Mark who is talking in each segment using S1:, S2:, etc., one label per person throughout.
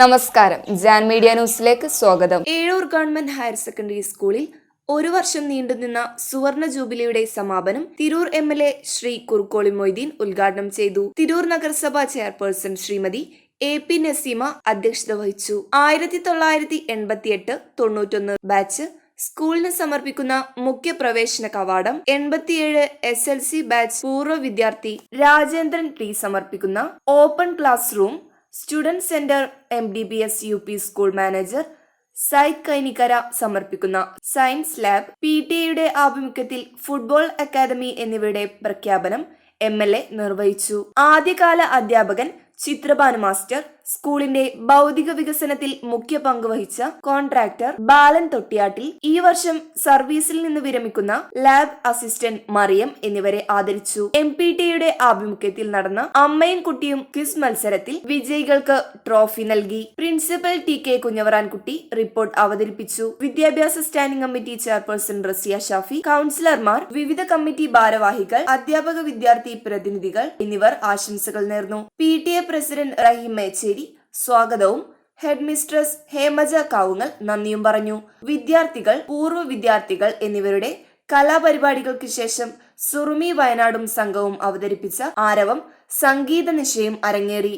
S1: നമസ്കാരം. ജാൻ മീഡിയ ന്യൂസിലേക്ക് സ്വാഗതം.
S2: ഏഴൂർ ഗവൺമെന്റ് ഹയർ സെക്കൻഡറി സ്കൂളിൽ ഒരു വർഷം നീണ്ടുനിന്ന സുവർണ ജൂബിലിയുടെ സമാപനം Tirur M L A Shri Kurukkoli Moideen ഉദ്ഘാടനം ചെയ്തു. തിരൂർ നഗരസഭാ chairperson Shrimati A P Naseema അധ്യക്ഷത വഹിച്ചു. ആയിരത്തി തൊള്ളായിരത്തി എൺപത്തിയെട്ട് തൊണ്ണൂറ്റൊന്ന് ബാച്ച് സ്കൂളിന് സമർപ്പിക്കുന്ന മുഖ്യ പ്രവേശന കവാടം എൺപത്തിയേഴ് എസ് എൽ സി ബാച്ച് പൂർവ വിദ്യാർത്ഥി രാജേന്ദ്രൻ ടി സമർപ്പിക്കുന്ന open classroom student centre M D B S U P school manager Syed Kainikkara സമർപ്പിക്കുന്ന സയൻസ് ലാബ് പി ടി എയുടെ ആഭിമുഖ്യത്തിൽ ഫുട്ബോൾ അക്കാദമി എന്നിവയുടെ പ്രഖ്യാപനം എം എൽ എ നിർവഹിച്ചു. ആദ്യകാല അധ്യാപകൻ ചിത്രഭാനു മാസ്റ്റർ സ്കൂളിന്റെ ഭൗതിക വികസനത്തിൽ മുഖ്യ പങ്ക് വഹിച്ച കോൺട്രാക്ടർ ബാലൻ തൊട്ടിയാട്ടിൽ ഈ വർഷം സർവീസിൽ നിന്ന് വിരമിക്കുന്ന ലാബ് അസിസ്റ്റന്റ് മറിയം എന്നിവരെ ആദരിച്ചു. എം പി ടിയുടെ ആഭിമുഖ്യത്തിൽ നടന്ന അമ്മയും കുട്ടിയും ക്വിസ് മത്സരത്തിൽ വിജയികൾക്ക് ട്രോഫി നൽകി. Principal T K Kunhavarankutty report അവതരിപ്പിച്ചു. വിദ്യാഭ്യാസ standing committee chairperson Raziya Shafi കൗൺസിലർമാർ വിവിധ കമ്മിറ്റി ഭാരവാഹികൾ അധ്യാപക വിദ്യാർത്ഥി പ്രതിനിധികൾ എന്നിവർ ആശംസകൾ നേർന്നു. P T A president Rahim Mecheri സ്വാഗതവും. ഹെഡ് മിസ്ട്രസ് ഹേമജ കാവുങ്ങൽ നന്ദിയും പറഞ്ഞു. വിദ്യാർത്ഥികൾ പൂർവ വിദ്യാർത്ഥികൾ എന്നിവരുടെ കലാപരിപാടികൾക്ക് ശേഷം സുറുമി വയനാടും സംഘവും അവതരിപ്പിച്ച ആരവം സംഗീത നിശയും അരങ്ങേറി.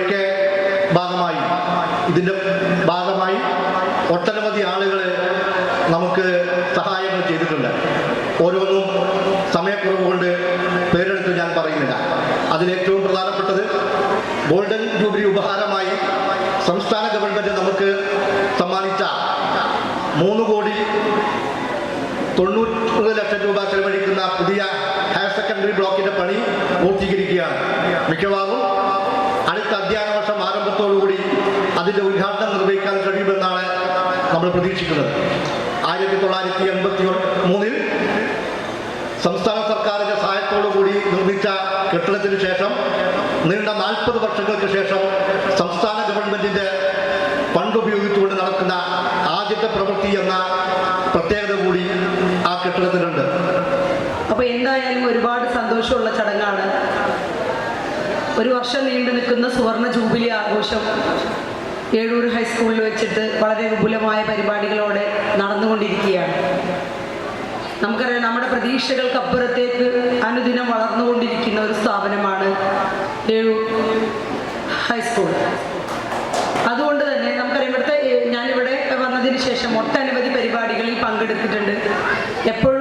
S3: പരിപാടികളുടെയൊക്കെ ഭാഗമായി. ഇതിന്റെ ഭാഗമായി ഒട്ടനവധി ആളുകൾ നമുക്ക് സഹായങ്ങൾ ചെയ്തിട്ടുണ്ട്. ഓരോന്നും സമയക്കുറവ് കൊണ്ട് പേരെടുത്ത് ഞാൻ പറയുന്നില്ല. അതിലേറ്റവും പ്രധാനപ്പെട്ടത് ഗോൾഡൻ ജൂബിലി ഉപഹാരമായി സംസ്ഥാന ഗവൺമെന്റ് നമുക്ക് സമ്മാനിച്ച മൂന്ന് കോടി തൊണ്ണൂറ് ലക്ഷം രൂപ ചെലവഴിക്കുന്ന പുതിയ ഹയർ സെക്കൻഡറി ബ്ലോക്കിന്റെ പണി പൂർത്തീകരിക്കുകയാണ്. മിക്കവാറും അടുത്ത അധ്യയന വർഷം ആരംഭത്തോടുകൂടി അതിന്റെ ഉദ്ഘാടനം നിർവഹിക്കാൻ കഴിയുമെന്നാണ് നമ്മൾ പ്രതീക്ഷിക്കുന്നത്. ആയിരത്തി തൊള്ളായിരത്തി എൺപത്തി മൂന്നിൽ സംസ്ഥാന സർക്കാരിന്റെ സഹായത്തോടുകൂടി നിർമ്മിച്ച കെട്ടിടത്തിന് ശേഷം നീണ്ട നാൽപ്പത് വർഷങ്ങൾക്ക് ശേഷം സംസ്ഥാന ഗവൺമെന്റിന്റെ ഫണ്ട് ഉപയോഗിച്ചുകൊണ്ട് നടക്കുന്ന ആദ്യത്തെ പ്രവൃത്തി എന്ന പ്രത്യേകത കൂടി ആ കെട്ടിടത്തിനുണ്ട്
S4: അപ്പോൾ എന്തായാലും ഒരുപാട് സന്തോഷമുള്ള ചടങ്ങാണ്. ഒരു വർഷം നീണ്ടു നിൽക്കുന്ന സുവർണ ജൂബിലി ആഘോഷം ഏഴൂർ ഹൈസ്കൂളിൽ വെച്ചിട്ട് വളരെ വിപുലമായ പരിപാടികളോടെ നടന്നുകൊണ്ടിരിക്കുകയാണ്. നമുക്കറിയാം നമ്മുടെ പ്രതീക്ഷകൾക്കപ്പുറത്തേക്ക് അനുദിനം വളർന്നുകൊണ്ടിരിക്കുന്ന ഒരു സ്ഥാപനമാണ് ഏഴൂർ ഹൈസ്കൂൾ. അതുകൊണ്ട് തന്നെ നമുക്കറിയാം ഇവിടുത്തെ ഞാനിവിടെ വന്നതിന് ശേഷം ഒട്ടനവധി പരിപാടികളിൽ പങ്കെടുത്തിട്ടുണ്ട്. എപ്പോഴും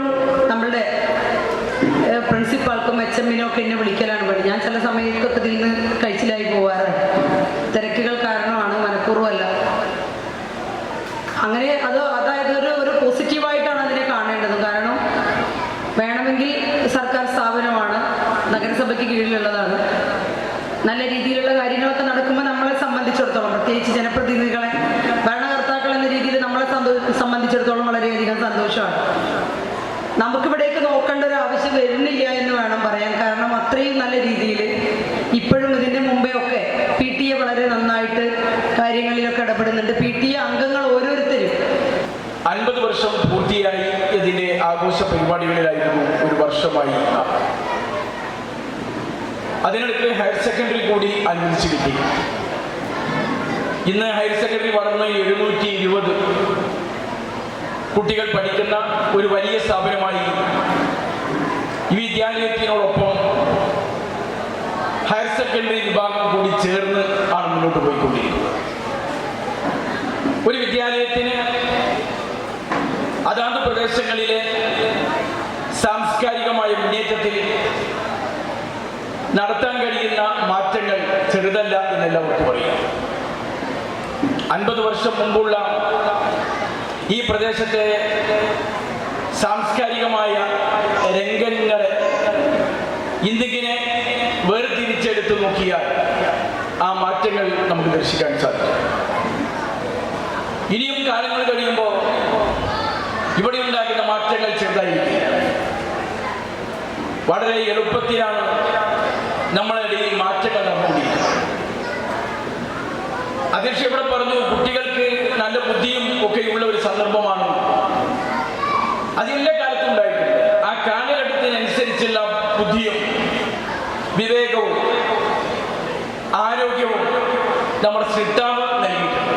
S4: ഏഹ്, ആൾക്കും എച്ച് എമ്മിനും ഒക്കെ എന്നെ വിളിക്കലാണ് പണി ഞാൻ ചില സമയത്തൊക്കെ ഇതിൽ നിന്ന് കഴിച്ചിലായി പോവാറുണ്ട് തിരക്കുകൾ കാരണമാണ് മനഃപൂർവമല്ല. അങ്ങനെ അത് അതായത് ഒരു ഒരു പോസിറ്റീവായിട്ടാണ് അതിനെ കാണേണ്ടത്. കാരണം വേണമെങ്കിൽ സർക്കാർ സ്ഥാപനമാണ് നഗരസഭയ്ക്ക് കീഴിലുള്ളതാണ്. നല്ല രീതിയിലുള്ള കാര്യങ്ങളൊക്കെ നടക്കുമ്പോൾ നമ്മളെ സംബന്ധിച്ചിടത്തോളം പ്രത്യേകിച്ച് ജനപ്രതിനിധികളെ ഭരണകർത്താക്കൾ എന്ന രീതിയിൽ നമ്മളെ സംബന്ധിച്ചിടത്തോളം വളരെയധികം സന്തോഷമാണ്. നമുക്കിവിടേക്ക് കൊടുക്കേണ്ട ഒരു ആവശ്യം വരുന്നില്ല എന്ന് വേണം പറയാൻ. കാരണം അത്രയും നല്ല രീതിയിൽ ഇപ്പോഴും ഇതിന്റെ മുമ്പേ ഒക്കെ പി ടി എ വളരെ നന്നായിട്ട് കാര്യങ്ങളിലൊക്കെ ഇടപെടുന്നുണ്ട്. പി ടി എ അംഗങ്ങൾ ഓരോരുത്തരും.
S5: അൻപത് വർഷം പൂർത്തിയായി ഇതിന്റെ ആഘോഷ പരിപാടികളിലായിരുന്നു ഒരു വർഷമായി. അതിനിടയ്ക്ക് ഹയർ സെക്കൻഡറി കൂടി അനുവദിച്ചു കിട്ടി ഇന്ന് ഹയർ സെക്കൻഡറി വളർന്ന് എഴുന്നൂറ്റി ഇരുപത് കുട്ടികൾ പഠിക്കുന്ന ഒരു വലിയ സ്ഥാപനമായി ക്രിസ്ത്യാനിയത്തിനോടൊപ്പം ഹയർ സെക്കൻഡറി വിഭാഗം കൂടി ചേർന്ന് ആണ് മുന്നോട്ട് പോയിക്കൊണ്ടിരിക്കുന്നത്. ഒരു വിദ്യാലയത്തിന് അതാത് പ്രദേശങ്ങളിലെ സാംസ്കാരികമായ മുന്നേറ്റത്തിൽ നടത്താൻ കഴിയുന്ന മാറ്റങ്ങൾ ചെറുതല്ല എന്നെല്ലാവർക്കും അറിയാം അൻപത് വർഷം മുമ്പുള്ള ഈ പ്രദേശത്തെ സാംസ്കാരികമായ രംഗങ്ങളെ ഇന്ത്യക്കിനെ വേർതിരിച്ചെടുത്ത് നോക്കിയാൽ ആ മാറ്റങ്ങൾ നമുക്ക് ദർശിക്കാൻ സാധിക്കും. ഇനിയും കാലങ്ങൾ കഴിയുമ്പോൾ ഇവിടെ ഉണ്ടാക്കുന്ന മാറ്റങ്ങൾ ചെറുതായിരിക്കും. വളരെ എളുപ്പത്തിലാണ് നമ്മളിടയിൽ മാറ്റങ്ങൾ നടന്നുകൊണ്ടിരിക്കുന്നത്. അധ്യക്ഷ ഇവിടെ പറഞ്ഞു കുട്ടികൾക്ക് നല്ല ബുദ്ധിയും ഒക്കെ ഉള്ള ഒരു സന്ദർഭമാണ്. അത് എല്ലാ കാലത്തും ഉണ്ടായിട്ടുണ്ട്. ആ കാലഘട്ടത്തിനനുസരിച്ചുള്ള ബുദ്ധിയും വിവേകവും ആരോഗ്യവും നമ്മുടെ സിദ്ധാവ് നൽകിയിട്ടുണ്ട്.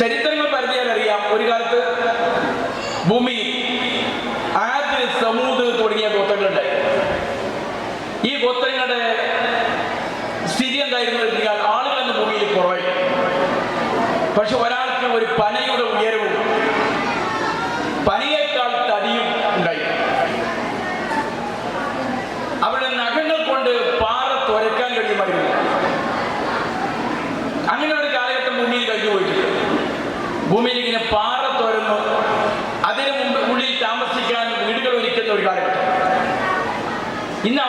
S5: ചരിത്രങ്ങൾ പരിധിയാൽ അറിയാം ഒരു കാലത്ത് ഭൂമി ആദ്യ സമൂത് തുടങ്ങിയ ഗോത്രങ്ങളുണ്ടായി. ഈ ഗോത്രങ്ങളുടെ സ്ഥിതി എന്തായിരുന്നു ആളുകൾ എന്ന ഭൂമിയിൽ കുറവായി പക്ഷെ ഒരാൾക്ക് ഒരു പനയുടെ ഉയരവ് കാലത്ത് വരുന്നു. അതിനു മുമ്പ് ഉള്ളിൽ താമസിക്കാൻ വീടുകൾ ഒരുക്കുന്ന ഒരു കാലഘട്ടം. ഇന്ന്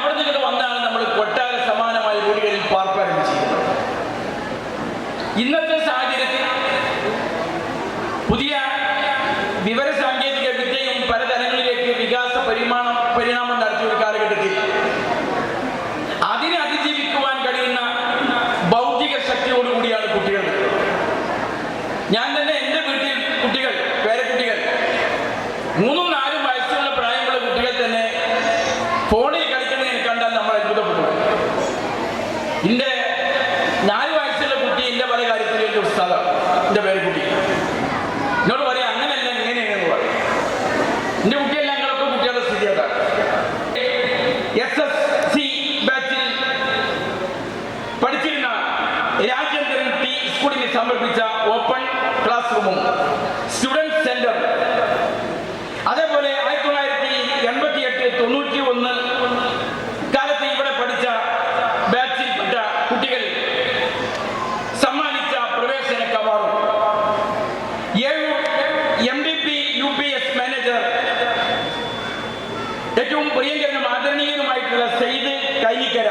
S5: കൈനിക്കര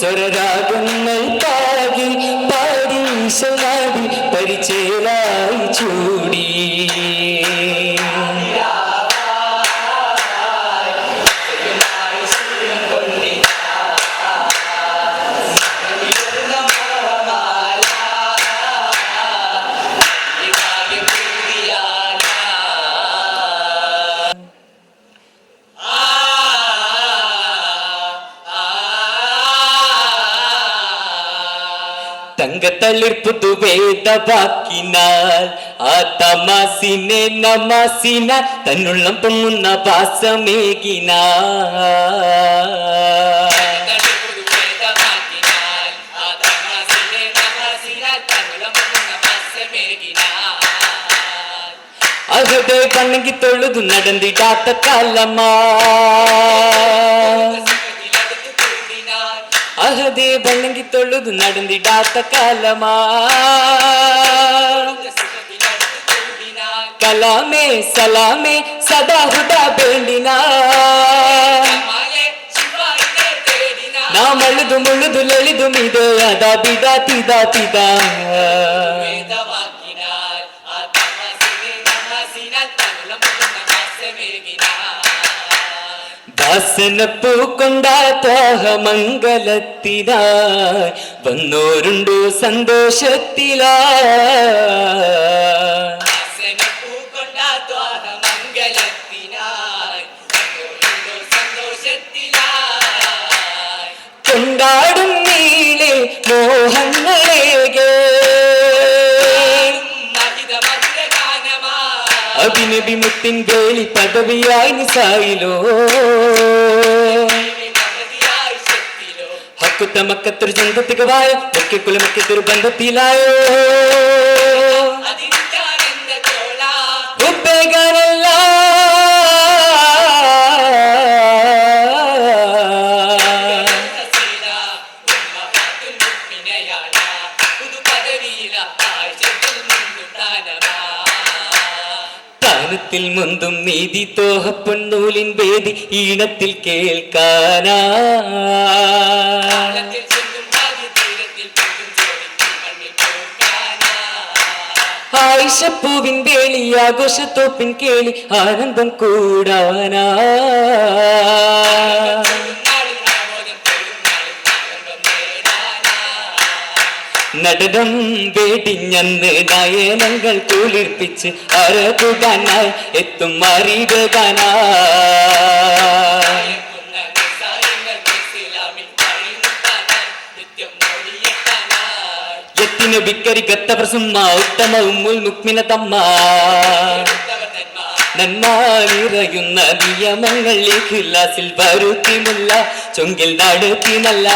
S6: ചിരിക്കൂകി ಮುದುವೇದ ಬಾಕಿನಾರ್ ಆ ತಮಾಸಿನೆ ನಮಾಸಿನ ತನ್ನುಳ್ಳ ಮುನ್ನ ಬಾಸ ಮೇಗಿನಾ அகதை வணங்கி தொழுது நடந்திடாத்த காலமா ಅಹದೆ ಬಳ್ಳಂಗಿ ತೊಳ್ಳುದು ನಡೆದಿಡಾತ ಕಲಮ ಕಲಾಮೆ ಸಲಾಮೆ ಸದಾ ಹುದ ಬೇಂಡಿನ ನಾ ಮಳುದು ಮುಳುದು ಲೆಳಿದು ಮಿದ ಅದ ಬಿದ ತಿದ ತಿದ ദാസന പൂക്കൊണ്ടാത്തോഹ മംഗലത്തിനായി വന്നോരുണ്ടോ സന്തോഷത്തിലാ കൊണ്ടാടും നീളെ മോഹങ്ങളേകേ അഭിനബിമുത്തിൻ വേളി പദവിയായി നിസായിലോ ഹക്കുത്തമക്കത്തൊരു ചന്തത്തികവായ മുഖ്യക്കുലമക്കത്തൊരു ബന്ധത്തിലായോ താനത്തിൽ മുന്തും നീതി തോഹപ്പൊന്നൂലിൻ വേദി ഈണത്തിൽ കേൾക്കാനാ. ആയിഷപ്പൂവിൻ വേളി ആഘോഷത്തോപ്പിൻ കേളി ആനന്ദം കൂടാനാ. നടനം വേടിഞ്ഞന്ന് നയനങ്ങൾ കുളിർപ്പിച്ച് അരകുടാനായി എത്തും അറിവുകാനാ എത്തിനു ബിക്കരി ചൊങ്കിൽ നടത്തിനല്ല.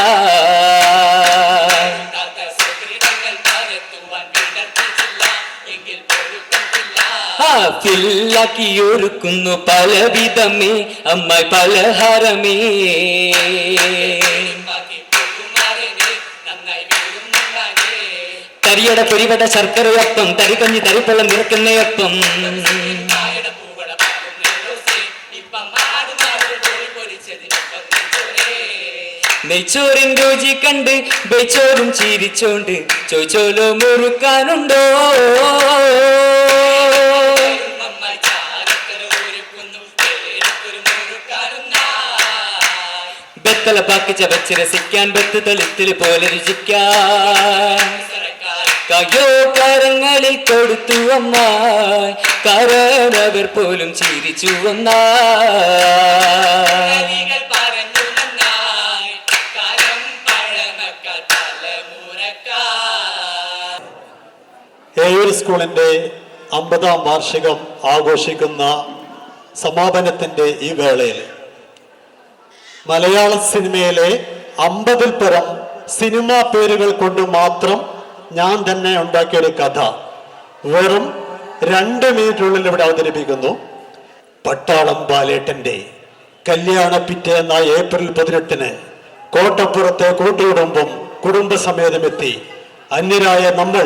S6: ഫില്ലാക്കി ഒരുക്കുന്നു പലവിധമേ അമ്മായി പലഹാരമേ. തരിയട പൊരിവട ശർക്കരയപ്പം തരികഞ്ഞി തരിപ്പള്ളം നിറക്കുന്നയപ്പം നെയ്ച്ചോറിൻ രുചി കണ്ട് ബെച്ചോറും ചിരിച്ചോണ്ട് ചോച്ചോലോ മുറുക്കാനുണ്ടോ? ബത്തല പാക്കിച്ച വെച്ച് രസിക്കാൻ ബത്ത് തളിത്തിൽ പോലെ രുചിക്കാൻ. കയ്യോ കരങ്ങളിൽ കൊടുത്തു അമ്മ കരടവർ പോലും ചിരിച്ചു ഒന്നായി
S7: ഏയൂർ സ്കൂളിന്റെ അമ്പതാം വാർഷികം ആഘോഷിക്കുന്ന സമാപനത്തിന്റെ ഈ വേളയിൽ മലയാള സിനിമയിലെ അമ്പതിൽ പരം സിനിമാ പേരുകൾ കൊണ്ട് മാത്രം ഞാൻ തന്നെ ഉണ്ടാക്കിയൊരു കഥ. വെറും രണ്ട് മിനിറ്റിനുള്ളിൽ ഇവിടെ അവതരിപ്പിക്കുന്നു. പട്ടാളം ബാലേട്ടന്റെ കല്യാണ പിറ്റേന്ന ഏപ്രിൽ പതിനെട്ടിന് കോട്ടപ്പുറത്തെ കൂട്ടുകുടുംബം കുടുംബസമേതമെത്തി. അന്യരായ നമ്മൾ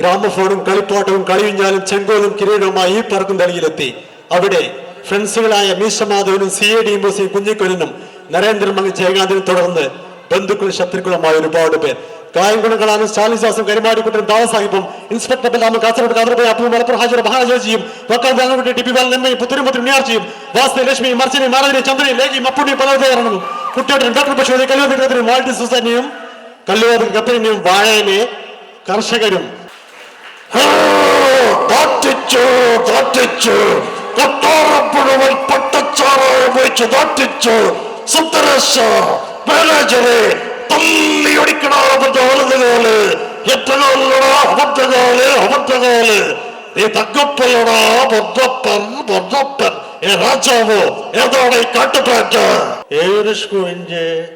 S7: ഗ്രാമഫോണും കളിപ്പാട്ടവും കളിയുഞ്ഞാലും ചെങ്കോലും കിരീടവുമായി ഈ പറക്കും തളിയിലെത്തി അവിടെ ഫ്രണ്ട്സുകളായ മീശമാധവനും സി എ ഡി മുസി കുഞ്ഞിക്കൊലിനും നരേന്ദ്രമംഗ ജയകാന്തിനെ തുടർന്ന് ബന്ധുക്കളും ശത്രുക്കളുമായ ഒരുപാട് പേർ. കായംകുണങ്ങളാണ് സ്റ്റാലിൻ ദാസും കരിമാടിക്കുട്ടനും ദാസാഹിബും ഇൻസ്പെക്ടർ ബലാമും കാസർഗോഡ് കാതർബായി അപ്പും മലപ്പുറം ഹാജർ മഹാരാജാജിയും വക്കാൽ ബാങ്കോട്ടെ ടി പി ബാലനെമ്മയും പുത്തൂരും ഉണ്ണിയാർച്ചയും വാസ്തു ലക്ഷ്മിയും മർച്ചനെയും മാനവനെയും ചന്ദ്രനെയും ലേഖയും അപ്പുണ്ണിയും പലതേറണനും കുട്ടിയോട്ടും ഡോക്ടർ പശുവിനെ കല്യാണത്തിന് വാൾട്ടി സുസാനിയും കല്ലുവാദം കപ്പലിനെയും വാഴനെ കർഷകരും.
S8: പട്ടച്ചാറായ വെച്ച് തോറ്റിച്ചു
S7: സ്കൂളിന്റെ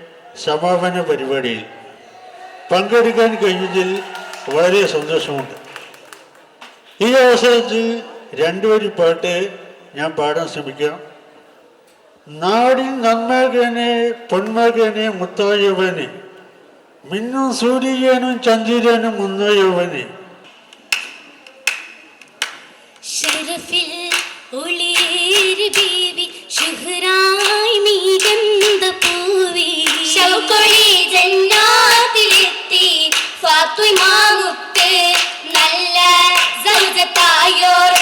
S7: സമാപന പരിപാടിയിൽ പങ്കെടുക്കാൻ കഴിഞ്ഞതിൽ വളരെ സന്തോഷമുണ്ട്. ഈ അവസരത്തിൽ രണ്ടുപേരും പാട്ട് ഞാൻ പാടാൻ ശ്രമിക്കാം. നാടിൻ നന്മകനെ പൊന്മകനെ മുത്തായവനെ. മിന്നും സൂര്യനും ചന്ദ്രനും മുന്നായവനെ.
S9: ഷറഫിൽ ഒളിയേറി ബീവി ഷുഹറായി നീകന്ത പൂവി. ഷൗക്കൊളി ജന്നാത്തിലെത്തി ഫാത്തുമാമുത്ത് നല്ല സൗജത്തായോർ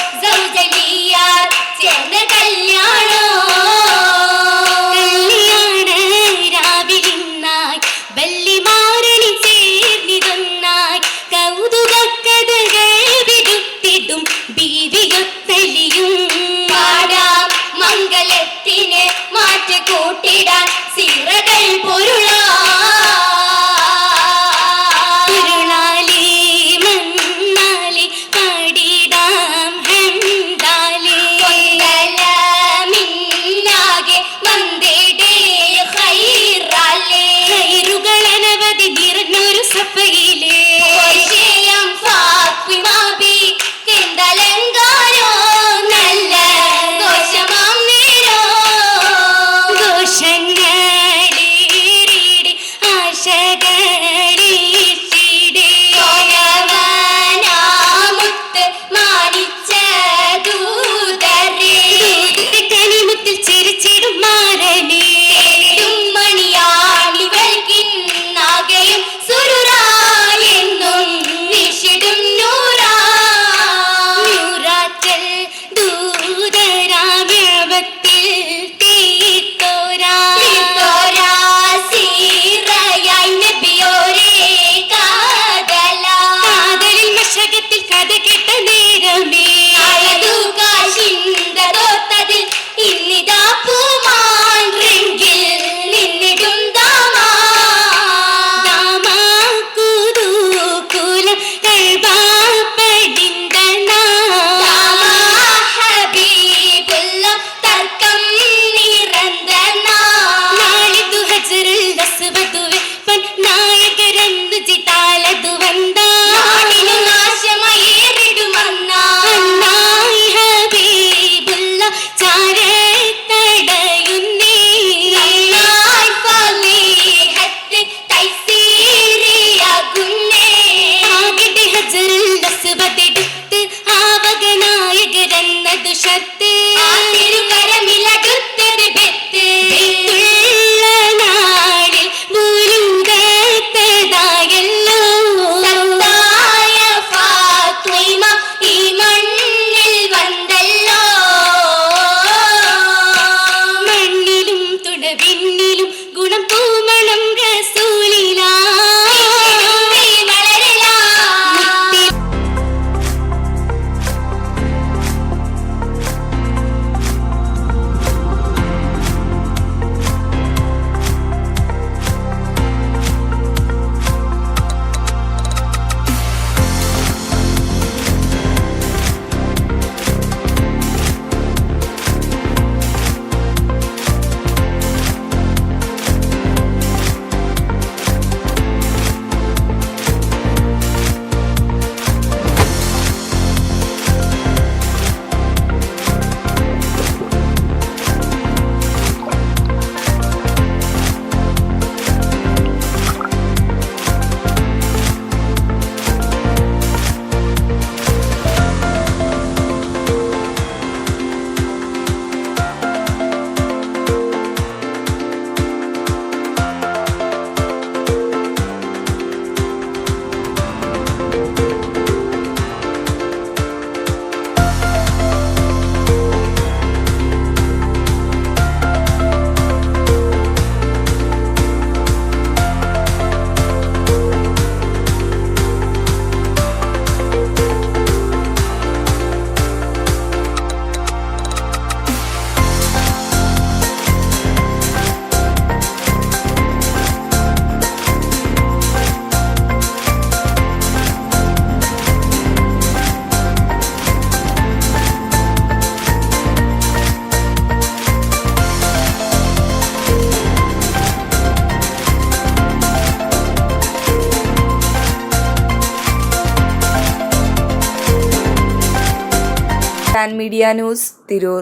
S2: മീഡിയ ന്യൂസ് തിരൂർ